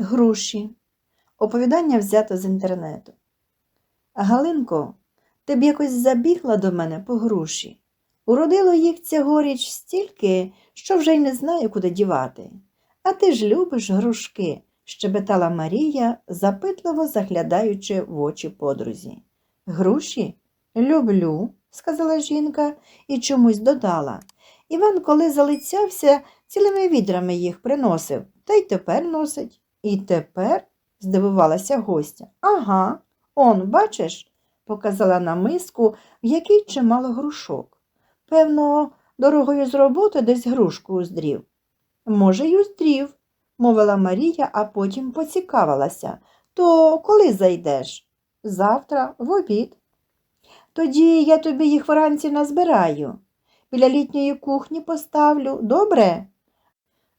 Груші. Оповідання взято з інтернету. Галинко, ти б якось забігла до мене по груші. Уродило їх цьогоріч стільки, що вже й не знаю, куди дівати. А ти ж любиш грушки, щебетала Марія, запитливо заглядаючи в очі подрузі. Груші? Люблю, сказала жінка і чомусь додала. Іван, коли залицявся, цілими відрами їх приносив, та й тепер носить. І тепер? здивувалася гостя. Ага, он, бачиш, показала на миску, в якій чимало грушок. Певно, дорогою з роботи десь грушку уздрів. Може, й уздрів, мовила Марія, а потім поцікавилася. То коли зайдеш? Завтра, в обід. Тоді я тобі їх вранці назбираю. Біля літньої кухні поставлю, добре?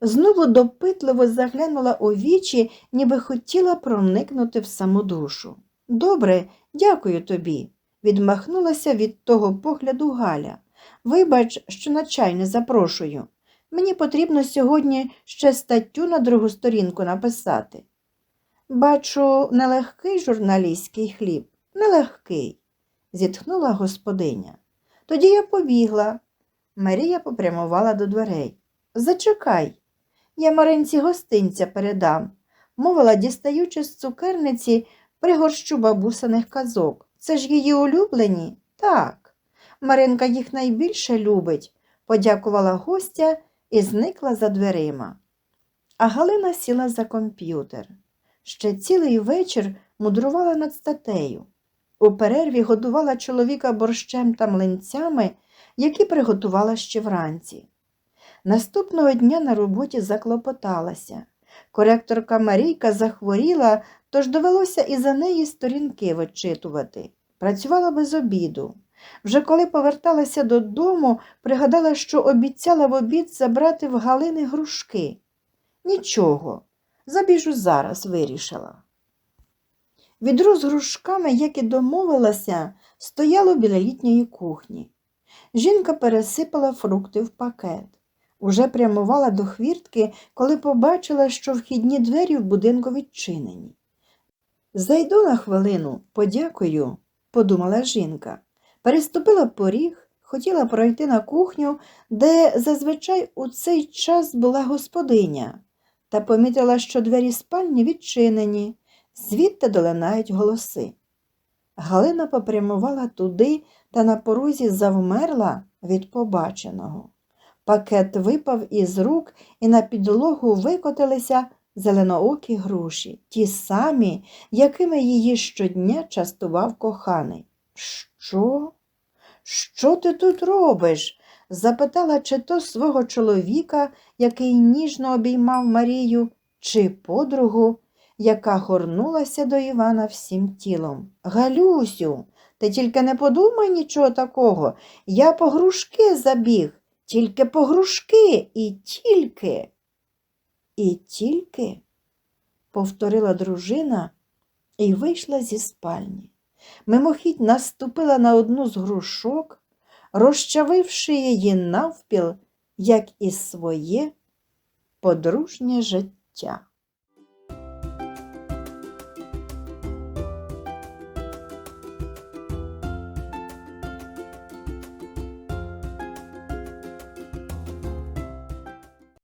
Знову допитливо заглянула у вічі, ніби хотіла проникнути в саму душу. Добре, дякую тобі, відмахнулася від того погляду Галя. Вибач, що на чай не запрошую. Мені потрібно сьогодні ще статтю на другу сторінку написати. Бачу, нелегкий журналістський хліб, нелегкий, зітхнула господиня. Тоді я побігла. Марія попрямувала до дверей. Зачекай, я Маринці гостинця передам, мовила, дістаючи з цукерниці пригорщу бабусиних казок. Це ж її улюблені? Так. Маринка їх найбільше любить, подякувала гостя і зникла за дверима. А Галина сіла за комп'ютер. Ще цілий вечір мудрувала над статтею. У перерві годувала чоловіка борщем та млинцями, які приготувала ще вранці. Наступного дня на роботі заклопоталася. Коректорка Марійка захворіла, тож довелося і за неї сторінки вичитувати. Працювала без обіду. Вже коли поверталася додому, пригадала, що обіцяла в обід забрати в Галини грушки. Нічого, забіжу зараз, вирішила. Відро з грушками, як і домовилася, стояло біля літньої кухні. Жінка пересипала фрукти в пакет. Уже прямувала до хвіртки, коли побачила, що вхідні двері в будинку відчинені. Зайду на хвилину, подякую, подумала жінка. Переступила поріг, хотіла пройти на кухню, де зазвичай у цей час була господиня, та помітила, що двері спальні відчинені, звідти долинають голоси. Галина попрямувала туди та на порозі завмерла від побаченого. Пакет випав із рук, і на підлогу викотилися зеленоокі груші, ті самі, якими її щодня частував коханий. Що? Що ти тут робиш? запитала чи то свого чоловіка, який ніжно обіймав Марію, чи подругу, яка горнулася до Івана всім тілом. Галюсю, ти тільки не подумай нічого такого. Я по грушки забіг, тільки по грушки і тільки. І тільки, повторила дружина і вийшла зі спальні. Мимохідь наступила на одну з грушок, розчавивши її навпіл, як і своє подружнє життя.